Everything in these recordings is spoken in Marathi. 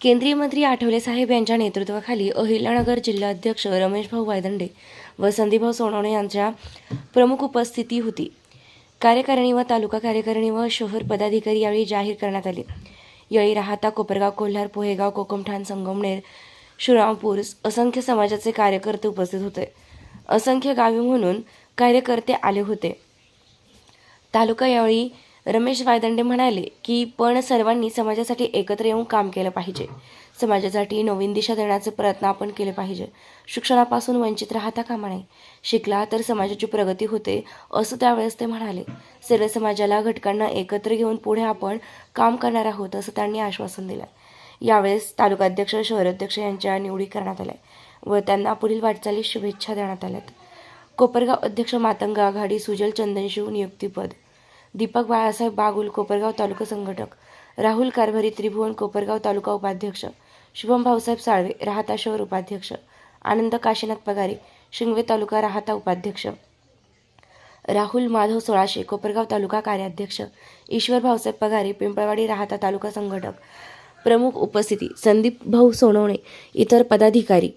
केंद्रीय मंत्री आठवले साहेब यांच्या नेतृत्वाखाली अहिल्यानगर जिल्हाध्यक्ष रमेशभाऊ वायदंडे व संदीपभाऊ सोनवणे यांच्या प्रमुख उपस्थिती होती. कार्यकारिणी व तालुका कार्यकारिणी व शहर पदाधिकारी यावेळी जाहीर करण्यात आले. यावेळी राहता कोपरगाव कोल्हार पोहेगाव कोकमठाण संगमनेर श्रीरामपूर असंख्य समाजाचे कार्यकर्ते उपस्थित होते. असंख्य गावी म्हणून कार्यकर्ते आले होते. तालुका यावेळी रमेश वायदंडे म्हणाले की पण सर्वांनी समाजासाठी एकत्र येऊन काम केलं पाहिजे. समाजासाठी नवीन दिशा देण्याचे प्रयत्न आपण केले पाहिजे. शिक्षणापासून वंचित राहता कामा नये. शिकला तर समाजाची प्रगती होते असं त्यावेळेस ते म्हणाले. सर्व समाजाला घटकांना एकत्र घेऊन पुढे आपण काम करणार आहोत असं त्यांनी आश्वासन दिलं यावेळेस तालुकाध्यक्ष शहराध्यक्ष यांच्या निवडी करण्यात आल्या व त्यांना पुढील वाटचालीस शुभेच्छा देण्यात आल्यात. कोपरगाव अध्यक्ष मातंग आघाडी सुजल चंदनशिव नियुक्तीपद दीपक बाळासाहेब बागुल कोपरगाव तालुका संघटक. राहुल कारभारी त्रिभुवन कोपरगाव तालुका उपाध्यक्ष. शुभम भाऊसाहेब साळवे राहता शहर उपाध्यक्ष. आनंद काशीनाथ पगारे शिंगवे तालुका राहता उपाध्यक्ष. राहुल माधव सोळाशे कोपरगाव तालुका कार्याध्यक्ष. ईश्वर भाऊसाहेब पगारे पिंपळवाडी राहता तालुका संघटक. प्रमुख उपस्थिती संदीप भाऊ सोनवणे इतर पदाधिकारी.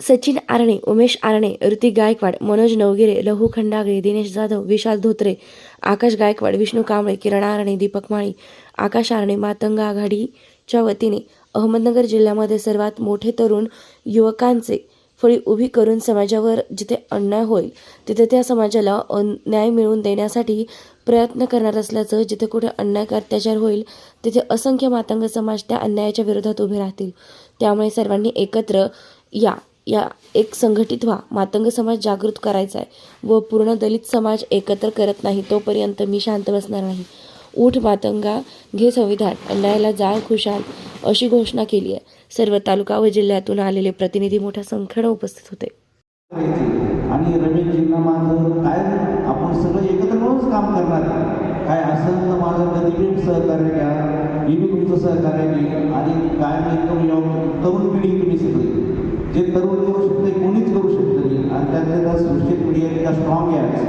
सचिन आरणे उमेश आरणे ऋतिक गायकवाड मनोज नवगिरे लहू खंडागळे दिनेश जाधव विशाल धोत्रे आकाश गायकवाड विष्णू कांबळे किरण आरणे दीपक माळी आकाश आरणे मातंग आघाडीच्या वतीने अहमदनगर जिल्ह्यामध्ये सर्वात मोठे तरुण युवकांचे फळी उभी करून समाजावर जिथे अन्याय होईल तिथे त्या समाजाला न्याय मिळवून देण्यासाठी प्रयत्न करणार असल्याचं जिथे कुठे अन्याय अत्याचार होईल तिथे असंख्य मातंग समाज त्या अन्यायाच्या विरोधात उभे राहतील. त्यामुळे सर्वांनी एकत्र या. या एक संघटित व्हा. मातंग समाज जागृत करायचा आहे व पूर्ण दलित समाज एकत्र करत नाही तोपर्यंत मी शांत बसणार नाही. उठ मातंगा घे संविधान अन्यायाला जाळ खुशाल अशी घोषणा केली आहे सर्व तालुका व जिल्ह्यातून आलेले प्रतिनिधी मोठ्या संख्येनं उपस्थित होते. आणि रमेशजींना माझं काय आपण सगळं एकत्र मिळूनच काम करणार? काय असं तर माझं कधी बी सहकार्य घ्या. मी तुमचं सहकार्य घे आणि काय मी एकदम तरुण पिढी तुम्ही सगळी. जे तरुण करू शकते कोणीच करू शकत नाही. आणि त्यातल्या त्या सोशल मीडिया इतका स्ट्रॉंग आहे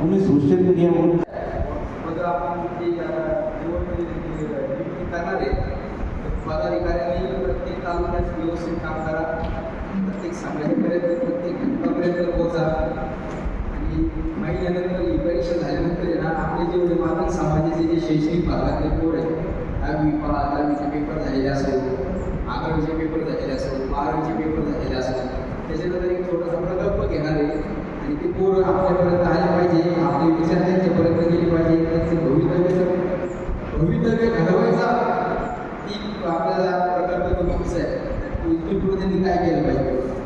तुम्ही सोशल मीडियावरून मग पदाधिकाऱ्यांनी प्रत्येक तालुक्यात व्यवस्थित काम करा. प्रत्येक समाजापर्यंत प्रत्येक घटकापर्यंत पोहोचा. आणि महिन्यानंतर ही परीक्षा झाल्यानंतर येणार आपले जेवढे मातक समाजाचे जे शैक्षणिक भागातले पोर आहेत दहावी पा दहावीचे पेपर झालेले असेल अकरावीचे पेपर झालेले बारावीचे पेपर झालेले असतात. त्याच्यानंतर एक छोटासा प्रकल्प घेणार आहे. आणि ते पोरं आपल्यापर्यंत आले पाहिजे. आपले विचार त्यांच्यापर्यंत गेले पाहिजे. त्यांचं भवितव्याचं भवितव्य घडवायचा ती आपल्याला प्रकल्प आहे तो त्यांनी काय केलं पाहिजे?